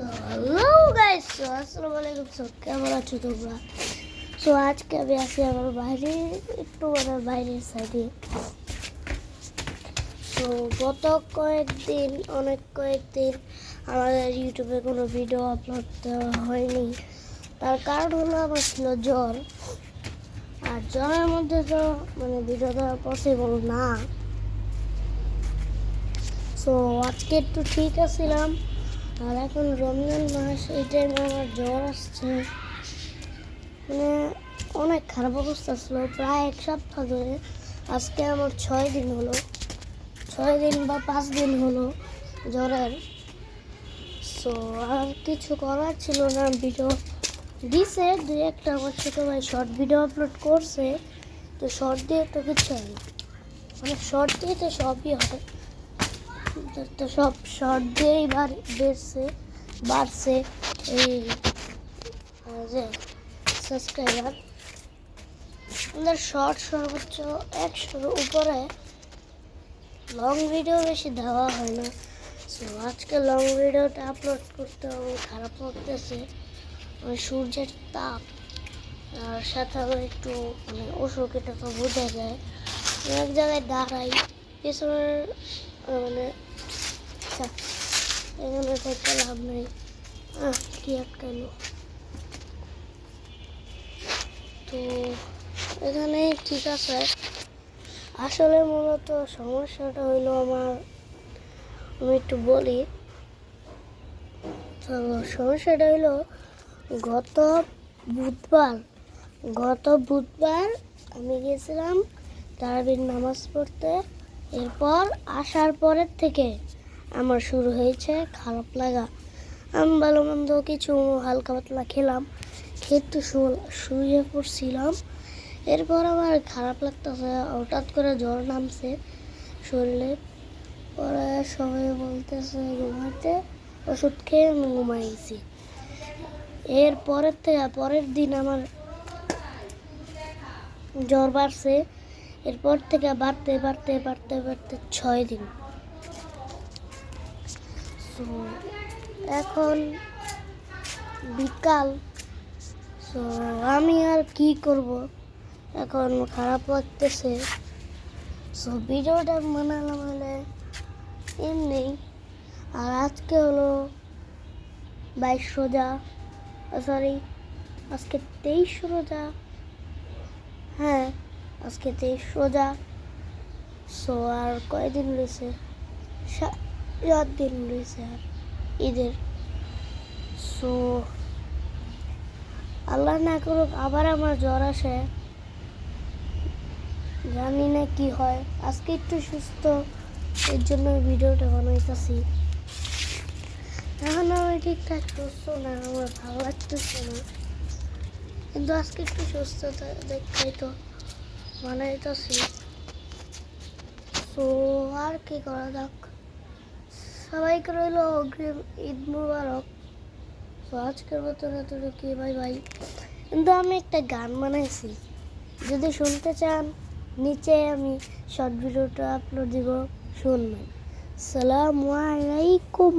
Hello guys আসসালামু আলাইকুম। So কেমন আছো তোমরা? সো আজকে আমি আছি আমার বাইরে একটু মানে বাইরের সাইডে তো গত কয়েকদিন, অনেক কয়েকদিন আমাদের ইউটিউবে কোনো ভিডিও আপলোড হয়নি। তার কারণ হলো আমার ছিল জ্বর। আর জ্বরের মধ্যে তো মানে ভিডিও দেওয়া পসিবল না। সো আজকে একটু ঠিক আছিলাম। আর এখন রমজান মাস, এই টাইমে আমার জ্বর আসছে। মানে অনেক খারাপ অবস্থা ছিল, প্রায় এক সপ্তাহ ধরে। আজকে আমার ছয় দিন হলো। ছয় দিন বা পাঁচ দিন হলো জ্বরের। সো আর কিছু করার ছিল না ভিডিও দিছে দু একটা আমার ছোটো ভাই শর্ট ভিডিও আপলোড করছে। তো শর্ট দিয়ে তো কিছু হয় মানে শর্ট দিয়ে তো সবই হয়। তো- সব শর্ট দিয়েই বেড়ছে বাড়ছে। এই যে সাবস্ক্রাইবার আমাদের শর্ট সর্বোচ্চ একশোর উপরে লং ভিডিও বেশি দেওয়া হয় না। সো আজকে লং ভিডিওটা আপলোড করতে আমার খারাপ লাগতেছে। সূর্যের তাপ, আর সাথে আবার একটু মানে অসুখ এটা তো বোঝা যায়। আমি এক জায়গায় দাঁড়াই, পেছনের মানে এখানে থেকে লাভ নেই। কি তো এখানে ঠিক আছে। আসলে মূলত সমস্যাটা হইল আমার, আমি একটু বলি। তো সমস্যাটা হইল গত বুধবার গত বুধবার আমি গেছিলাম তারাবির নামাজ পড়তে। এরপর আসার পরের থেকে আমার শুরু হয়েছে খারাপ লাগা। আমি ভালো মন্দ কিছু হালকা পাতলা খেলাম শু- শুয়ে পড়ছিলাম। এরপর আমার খারাপ লাগতেছে, হঠাৎ করে জ্বর নামছে শরীরে। পরে সবাই বলতেছে, ঘুমাইতে? ওষুধ খেয়ে আমি ঘুমাই গেছি এর পরের থেকে পরের দিন আমার জ্বর বাড়ছে। এরপর থেকে বাড়তে বাড়তে বাড়তে বাড়তে ছয় দিন। So, এখন বিকাল। সো আমি আর কি করব? এখন খারাপ লাগতেছে। সো ভিডিওটা বানালাম হলে এমনি। আর আজকে হলো বাইশ রোজা। সরি আজকে তেইশ রোজা। হ্যাঁ আজকে তেইশ রোজা। সো আর কয়দিন রয়েছে? সাত দিন রয়েছে আর ঈদের। সো আল্লাহ না করুক আবার আমার জ্বর আসে। জানি না কি হয়। আজকে একটু সুস্থ, এর জন্য ভিডিওটা বানাইতেছি। এখন আমি ঠিকঠাক সুস্থ না, আমার ভালো লাগতেছে না। কিন্তু আজকে একটু সুস্থ দেখাই তো বানাইতেছি তো আর কি করা যাক? সবাইকে রইল অগ্রিম ঈদ মুবারক। তো আজকের মতন এতটুকু বাই বাই। কিন্তু আমি একটা গান বানাইছি। যদি শুনতে চান, নিচে আমি শর্ট ভিডিওটা আপলোড দিব, শুনবেন। সালামু আলাইকুম।